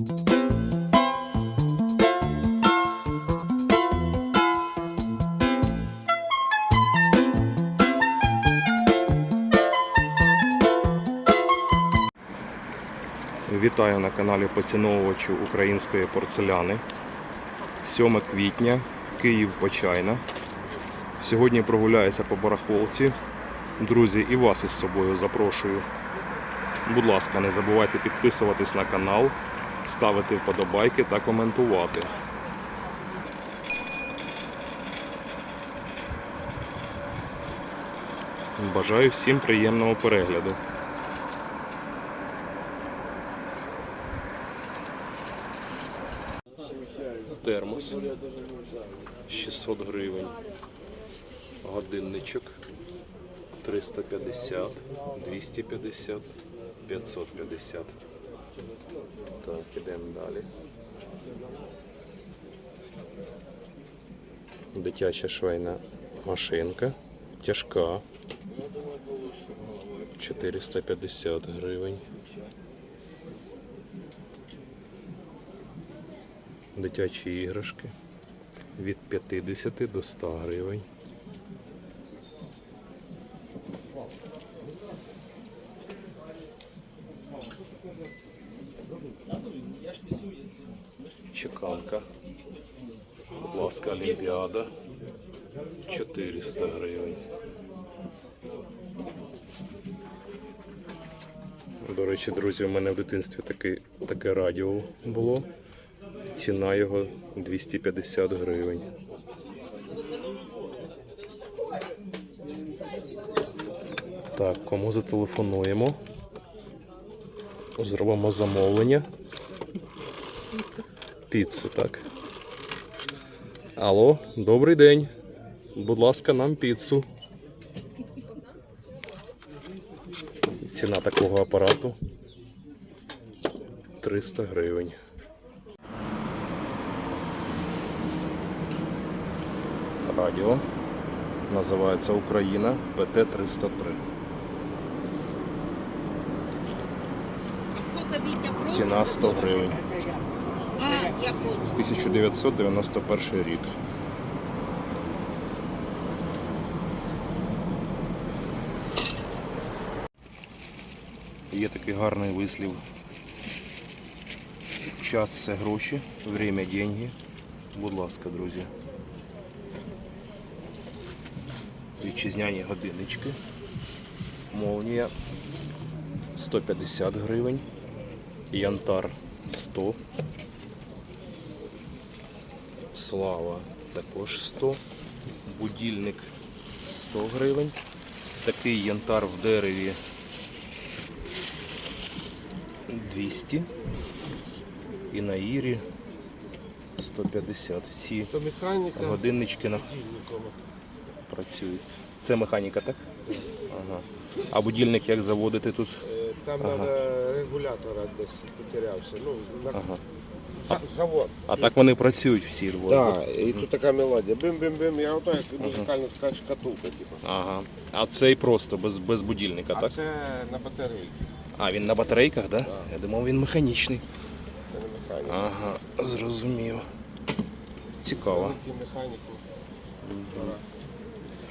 Вітаю на каналі поціновувачу української порцеляни. 7 квітня, Київ Почайна. Сьогодні прогуляюся по барахолці. Друзі, і вас із собою запрошую. Будь ласка, не забувайте підписуватись на канал, ставити вподобайки та коментувати. Бажаю всім приємного перегляду. Термос 600 гривень. Годинничок 350, 250, 550. Так, ідемо далі. Дитяча швейна машинка. Тяжка. 450 гривень. Дитячі іграшки від 50 до 100 гривень. Чеканка. Будь ласка, Олімпіада. 400 гривень. До речі, друзі, у мене в дитинстві таке, таке радіо було. Ціна його 250 гривень. Так, кому зателефонуємо? Зробимо замовлення. Піци, так. Алло, добрий день. Будь ласка, нам піцу. Ціна такого апарату 300 гривень. Радіо. Називається Україна ПТ-303. А сколько Витя просит? Ціна 100 гривень. А, я понял. 1991 рік. Є такий гарний вислів. Час це гроші, время деньги. Будь ласка, друзі. Вітчизняні годиннички. Молнія 150 гривень. Янтар 100 Слава також 100. Будильник 100 гривень. Такий янтар в дереві 200. І на Ірі 150. Всі механіка. годиннички на... працюють. Це механіка, так? Ага. А будильник як заводити тут? Е, Там треба регулятора десь потерявся. Ну, на... Ага. За- завод. А так вони працюють всі двоє. Так, і тут така мелодія. Бим-бим-бим, я ото як музикальна така шкатулка, типу. Ага. А цей просто без, без будильника, А так? це на батарейки, А, він на батарейках, так? Да? Я думав, він механічний. це не механіка. Ага, зрозумів. Цікаво. Тільки механіку. Пора.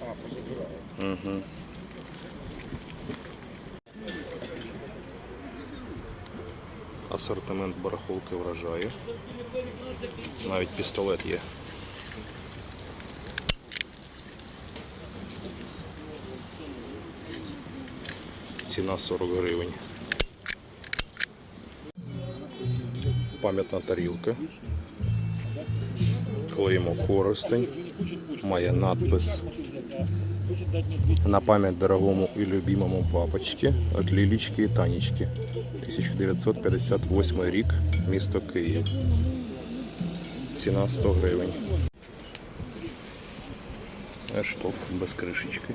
А, позабираю. Угу. Асортимент барахолки вражає. Навіть пістолет є. Ціна 40 гривень. Пам'ятна тарілка. Клеїмо користень. Має надпис на память дорогому и любимому папочке от Лілічки і Танечки. 1958 рік, місто Київ. Ціна 100 гривень. Ештоф без кришечки.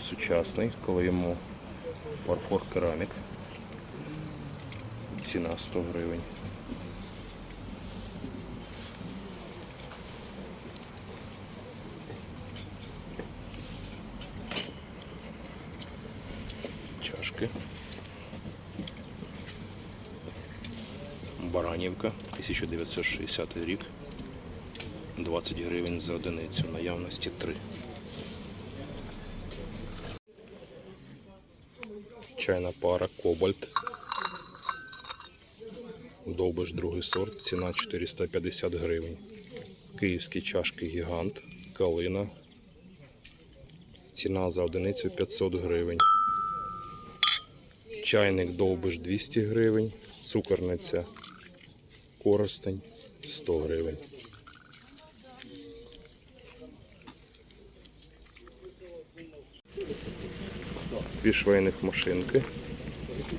Сучасний, коли йому фарфор керамік. Ціна 100 гривень. чашки. Баранівка, 1960 рік. 20 гривень за одиницю. Наявності 3. Чайна пара Кобальт. Довбиш другий сорт, ціна 450 гривень. Київські чашки Гігант, Калина. Ціна за одиницю 500 гривень. Чайник Довбиш 200 гривень. Цукорниця Коростень 100 гривень. Дві швейних машинки.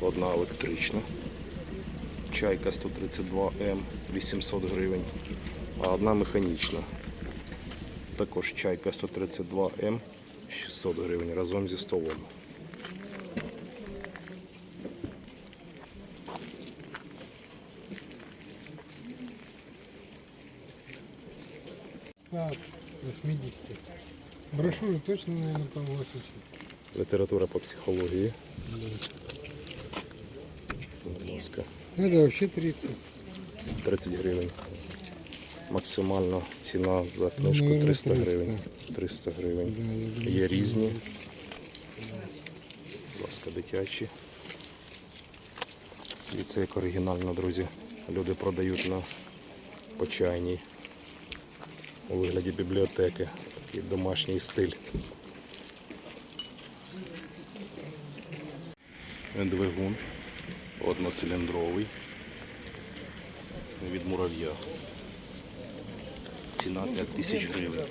Одна електрична. Чайка 132М 800 гривень, а одна механічна. Також чайка 132М 600 гривень разом зі столом. 80. Брошюру точно, наверное, по 80. Література по психології. Будь ласка, Это вообще 30. 30 гривень. Максимальна ціна за книжку 300 300. гривень. 300 гривень. Є різні. Будь ласка, дитячі. І це як оригінально, друзі. Люди продають на почайній у вигляді бібліотеки. Такий домашній стиль. Двигун одноциліндровий від мурав'я. Ціна 5 тисяч гривень.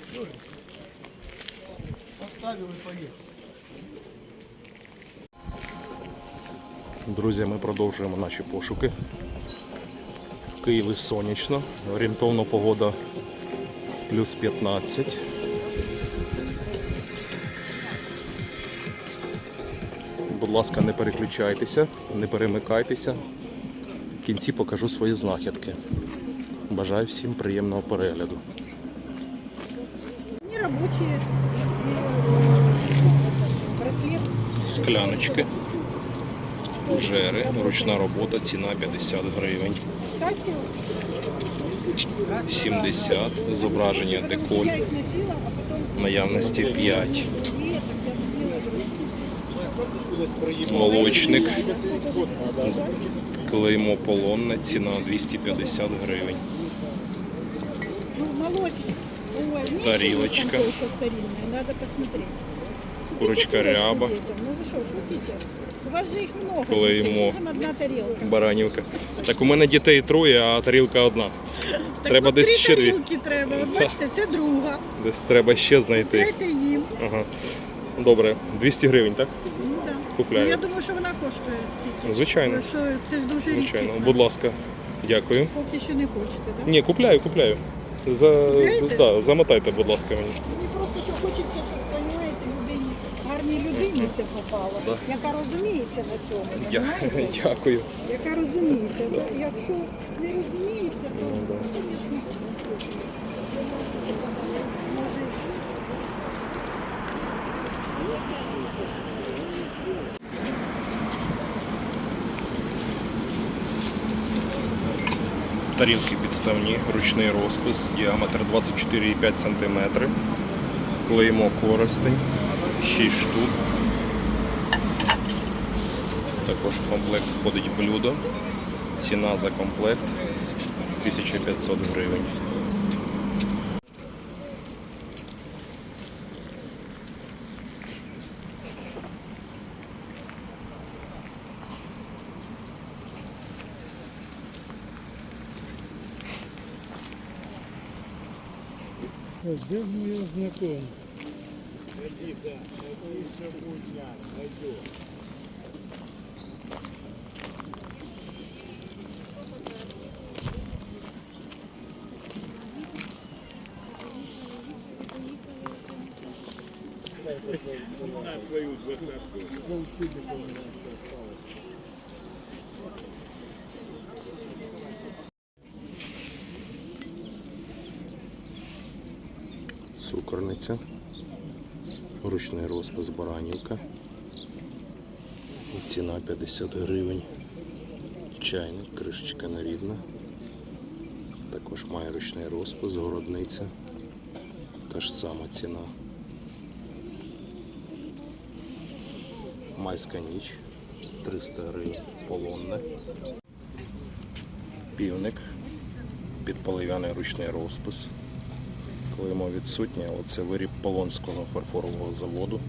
Друзі, ми продовжуємо наші пошуки. В Києві сонячно, орієнтовно погода плюс 15. Будь ласка, не переключайтеся, не перемикайтеся. В кінці покажу свої знахідки. Бажаю всім приємного перегляду. Браслет. Скляночки, фужери, ручна робота, ціна 50 гривень. Кассио. 70, зображення деколь, наявності 5. и это я носила. Молочник, клеймо полонне, ціна 250 гривень. Купите Курочка ряба. У вас же много. Клеймо. Баранівка. Так у мене дітей троє, а тарілка одна. Треба от десь три ще дві. тарілки треба. От бачите, це друга. Десь треба ще знайти. Дайте їм. Ага. Добре, 200 гривень, так? Ну, да. Ну, я думаю, що вона коштує стільки. Звичайно. Що це ж дуже Звичайно. рідкісно. Будь ласка, дякую. Поки що не хочете, так? Ні, купляю, купляю. За, Купляєте? за, да, замотайте, будь ласка, мені. Мені просто що хочеться, щоб розумієте, людині, це попало, Да. яка розуміється на цьому. Я, розумієте? дякую. Яка розуміється. Бо Якщо не розуміється, то, Ну, звісно. Тарілки підставні, ручний розпис, діаметр 24,5 см. Клеймо коростень, 6 штук. Також в комплект входить блюдо. Ціна за комплект 1500 гривень. Где мы ее знакомы? Цукорниця, ручний розпис Баранівка. Ціна 50 гривень. Чайник, кришечка нерідна. Також має ручний розпис, городниця. Та ж сама ціна. Майська ніч 300 гривень полонне. Півник під полив'яний ручний розпис. Клеймо відсутнє, але це виріб Полонського фарфорового заводу.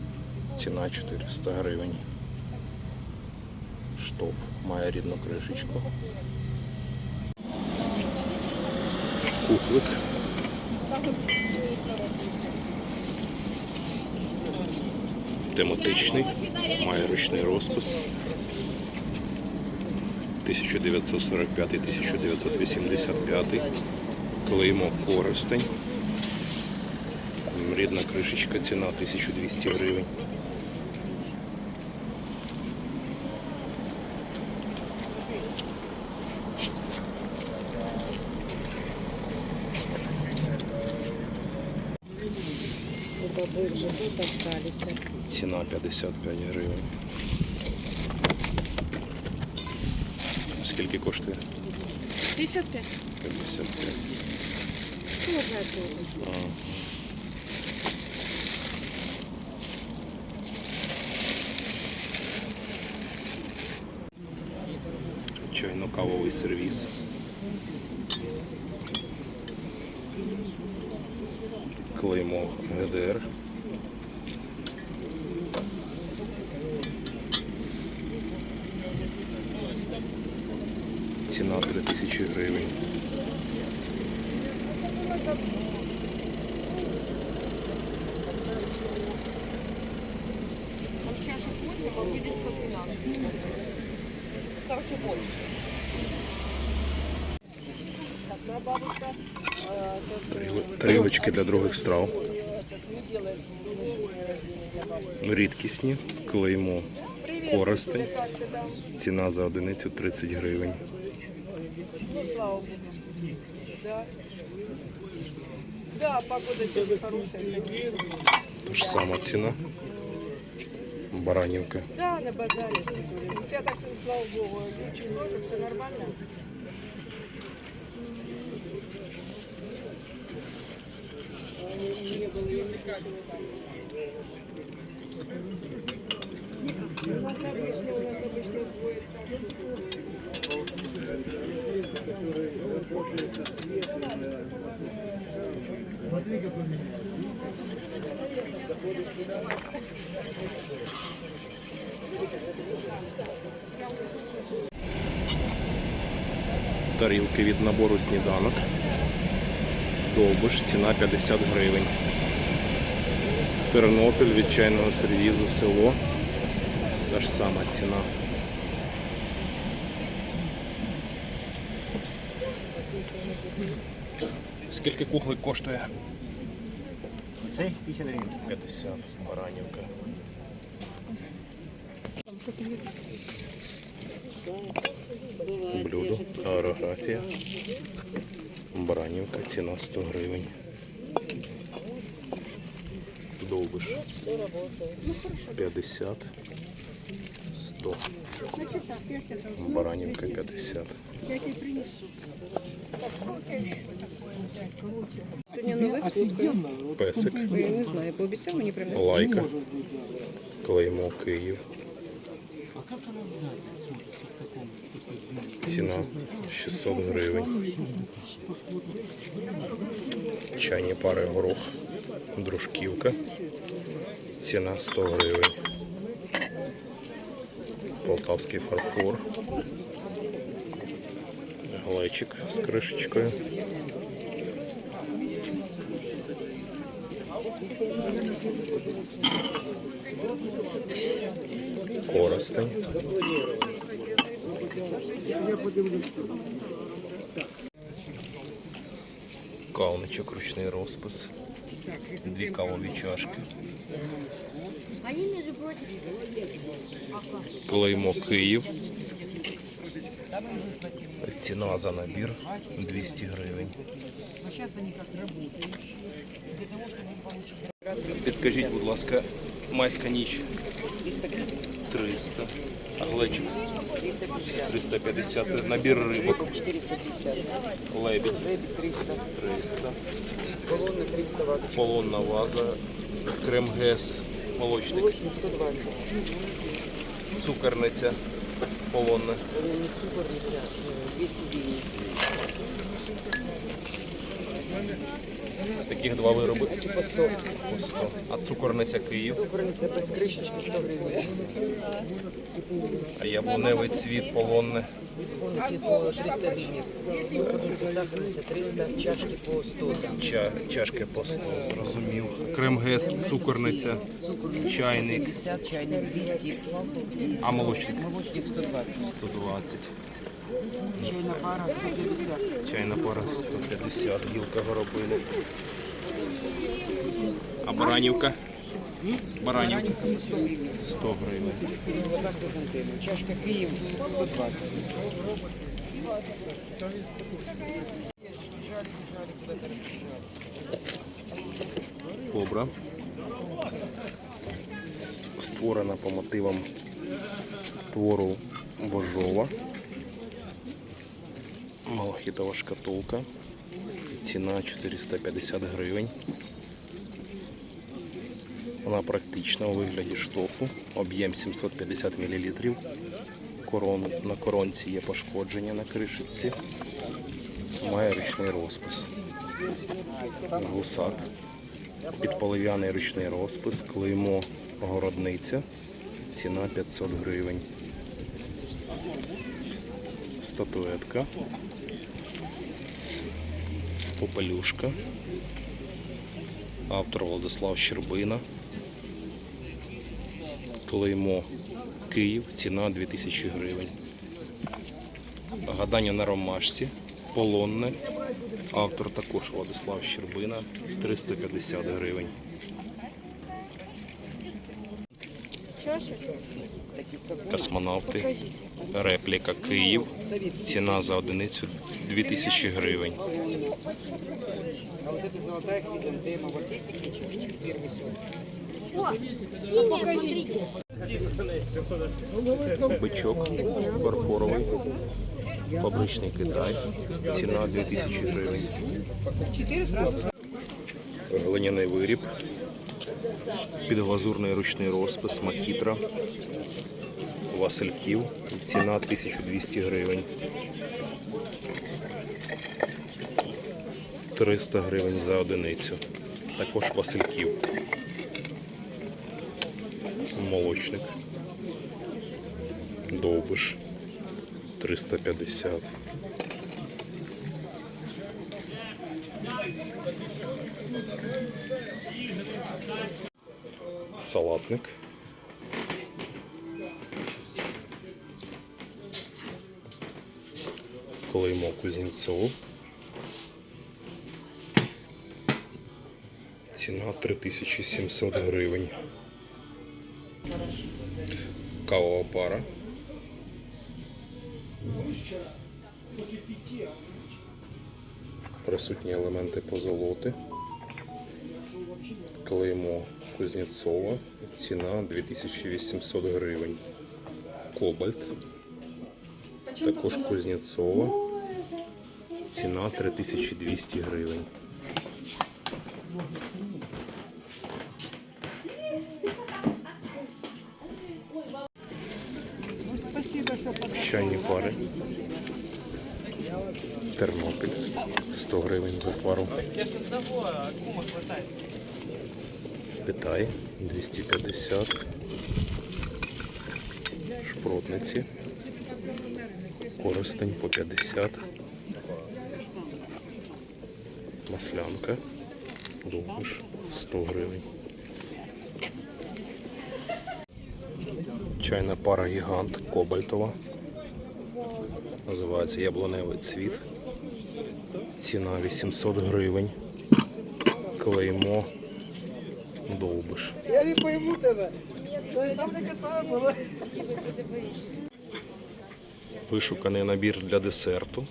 Ціна 400 гривень. Штоф має рідну кришечку. Кухлик. Тематичний, має ручний розпис. 1945-1985. Клеймо користень. Рідна кришечка, ціна 1200 гривень. Ціна 55 гривень. Скільки коштує? 55. 55. Ага. Чайно-кавовий сервіс. Клеймо ГДР. 3000 гривень. Таріли- Тарілочки для других страв. Рідкісні, клеймо користень. Ціна за одиницю 30 гривень. Слава Богу. Да. Да, погода сегодня хорошая. Та ж сама ціна. Баранівка. Да, на базаре. сегодня. У тебя так, слава Богу, ничего, тоже все нормально. У нас обычно, у нас обычно будет так. Тарілки від набору сніданок. Довбиш, ціна 50 гривень. Тернопіль від чайного сервізу село. Та ж сама ціна. Скільки кухлик коштує? Це 50 гривень. 50 баранівка. Блюдо, аерографія. Баранівка, ціна 100 гривень. Довбиш. 50. 100. Баранівка 50. Сьогодні нове з фоткою. Песик. Я не знаю, пообіцяв мені принести. Лайка. Клеймо Київ. Ціна 600 гривень. Чайні пари горох. Дружківка. Ціна 100 гривень. Полтавський фарфор. Глечик з кришечкою. Коростень. Кавничок, ручний розпис. Дві кавові чашки. Клеймо Київ. Ціна за набір 200 гривень. Підкажіть, будь ласка, майська ніч 300 300. А глечик? 350. Набір рибок. 450, Лебідь лебедь 300, 300. колонна 300 вазочка, Полонна ваза. Крем ГЕС. Молочник. молочник 120, Цукерниця. Полонна. е, 200 гривень, Таких два вироби. по 100, По 100. А цукорниця Київ. цукорниця без кришечки 100 гривень, А яблуневий цвіт полонне. коники по 300 гривень, цукорниця, сахарниця 300, чашки по 100 Ча, чашки по 100, зрозумів. Крем ГЕС, цукорниця. Чайник. 150, чайник 200, А молочник? молочник 120, 120. Чайна пара 150, Чайна пара 150, гілка горобини. А баранівка? Баранівка 100 гривень, 100 гривень. золота хризантема, чашка Київ 120. Кобра. Створена по мотивам твору Божова. Малахітова шкатулка. Ціна 450 гривень. Вона практична у вигляді штофу, об'єм 750 мл. Корон, на коронці є пошкодження на кришиці. Має ручний розпис. Гусак. Підполив'яний ручний розпис, клеймо городниця. Ціна 500 гривень. Статуетка. Попелюшка. Автор Владислав Щербина. Клеймо Київ. Ціна 2000 гривень. Гадання на ромашці. Полонне. Автор також Владислав Щербина. 350 гривень. Космонавти. Репліка Київ. Ціна за одиницю 2000 гривень. А вот эта золотая хризантема, у вас есть такие чашечки? Первый сорт. О, синяя, смотрите. Бичок фарфоровий. Фабричний Китай. Ціна 2000 гривень. Глиняний виріб. Підглазурний ручний розпис Макітра. Васильків. Ціна 1200 гривень. 300 гривень за одиницю. Також Васильків. Молочник. Довбиш 350. Салатник. Клеймо Кузнєцов. Ціна 3700 гривень. Кавова пара. Присутні елементи позолоти. Клеймо Кузнєцова. Ціна 2800 гривень. Кобальт. Також Кузнєцова. Ціна 3200 гривень. Чайні пари. Тернопіль. 100 гривень за пару. Китай 250. Шпротниці. Коростень по 50. Маслянка. Довбиш 100 гривень. Чайна пара гігант Кобальтова. Називається яблуневий цвіт. Ціна 800 гривень. Клеймо Довбиш. Я не пойму тебе. Сам таке саме було. Вишуканий набір для десерту.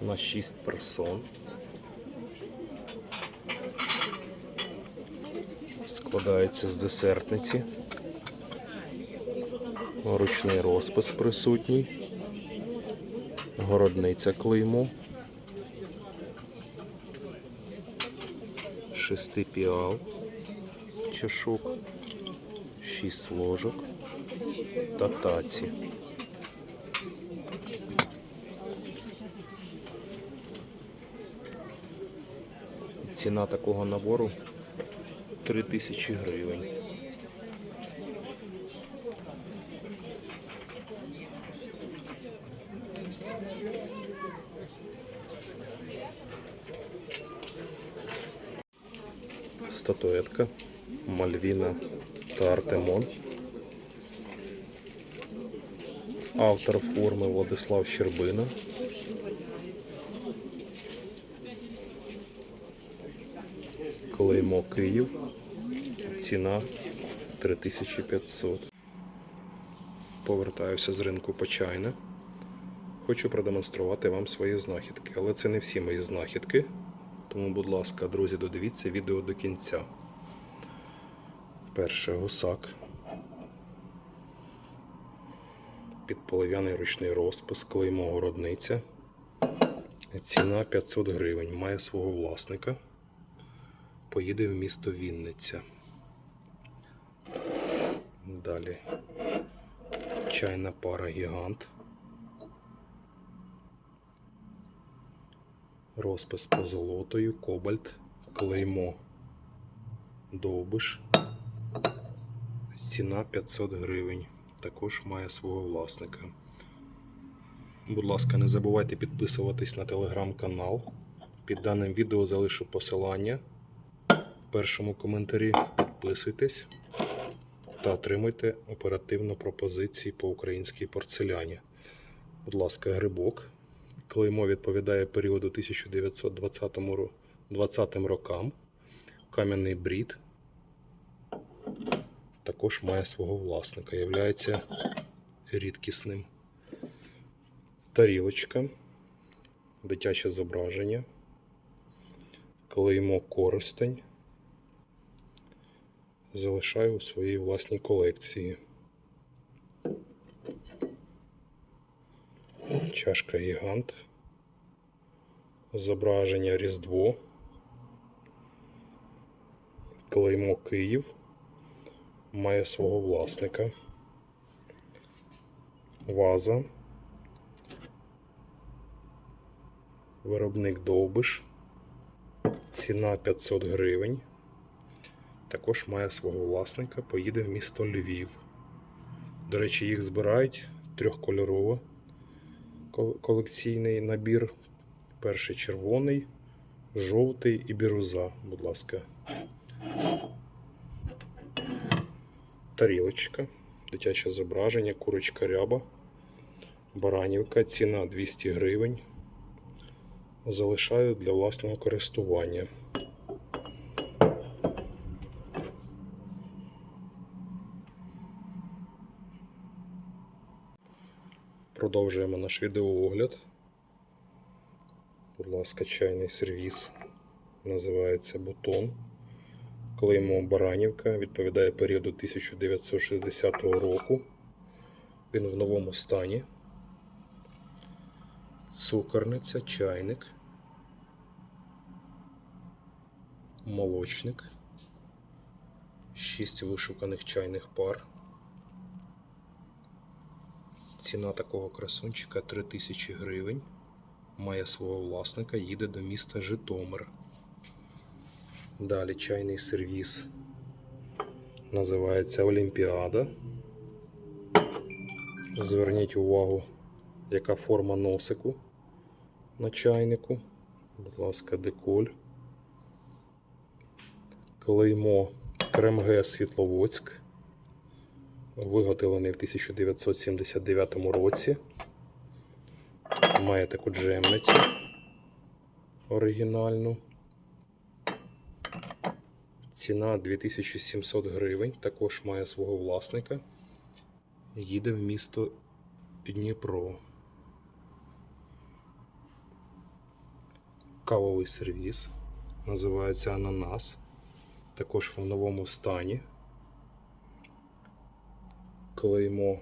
На 6 персон. Складається з десертниці. Ручний розпис присутній. Городниця клеймо. Шести піал. Чашок. Шість ложок. Та таці. Ціна такого набору 3000 гривень. Статуетка Мальвіна та Артемон. Автор форми Владислав Щербина. Клеймо Київ. Ціна 3500. Повертаюся з ринку Почайна. Хочу продемонструвати вам свої знахідки, але це не всі мої знахідки. Тому, будь ласка, друзі, додивіться відео до кінця. Перше гусак. Підполов'яний ручний розпис, клеймо городниця. Ціна 500 гривень. Має свого власника. Поїде в місто Вінниця. Далі. Чайна пара гігант. Розпис позолотою, кобальт, клеймо, довбиш. Ціна 500 гривень. Також має свого власника. Будь ласка, не забувайте підписуватись на телеграм-канал. Під даним відео залишу посилання. В першому коментарі підписуйтесь та отримуйте оперативно пропозиції по українській порцеляні. Будь ласка, грибок. Клеймо відповідає періоду 1920 20 рокам. Кам'яний брід. Також має свого власника. Являється рідкісним. Тарілочка. Дитяче зображення. Клеймо користень. Залишаю у своїй власній колекції. Чашка гігант. Зображення Різдво. Клеймо Київ. Має свого власника. Ваза. Виробник Довбиш. Ціна 500 гривень. Також має свого власника. Поїде в місто Львів. До речі, їх збирають трьохкольорово колекційний набір. Перший червоний, жовтий і біруза, будь ласка. Тарілочка, дитяче зображення, курочка ряба, баранівка, ціна 200 гривень. Залишаю для власного користування. Продовжуємо наш відеоогляд. Будь ласка, чайний сервіс. Називається Бутон. Клеймо Баранівка. Відповідає періоду 1960 року. Він в новому стані. Цукорниця, чайник. Молочник. Шість вишуканих чайних пар. Ціна такого красунчика 3000 гривень. Має свого власника, їде до міста Житомир. Далі чайний сервіс. Називається Олімпіада. Зверніть увагу, яка форма носику на чайнику. Будь ласка, деколь. Клеймо Кремге Світловодськ виготовлений в 1979 році. Має таку джемницю оригінальну. Ціна 2700 гривень. Також має свого власника. Їде в місто Дніпро. Кавовий сервіс. Називається Ананас. Також в новому стані. Клеймо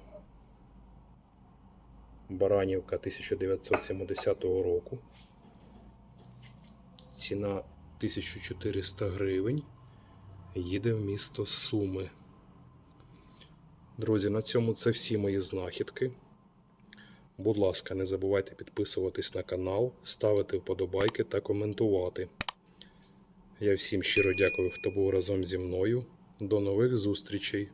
Баранівка 1970 року. Ціна 1400 гривень. Їде в місто Суми. Друзі, на цьому це всі мої знахідки. Будь ласка, не забувайте підписуватись на канал, ставити вподобайки та коментувати. Я всім щиро дякую, хто був разом зі мною. До нових зустрічей!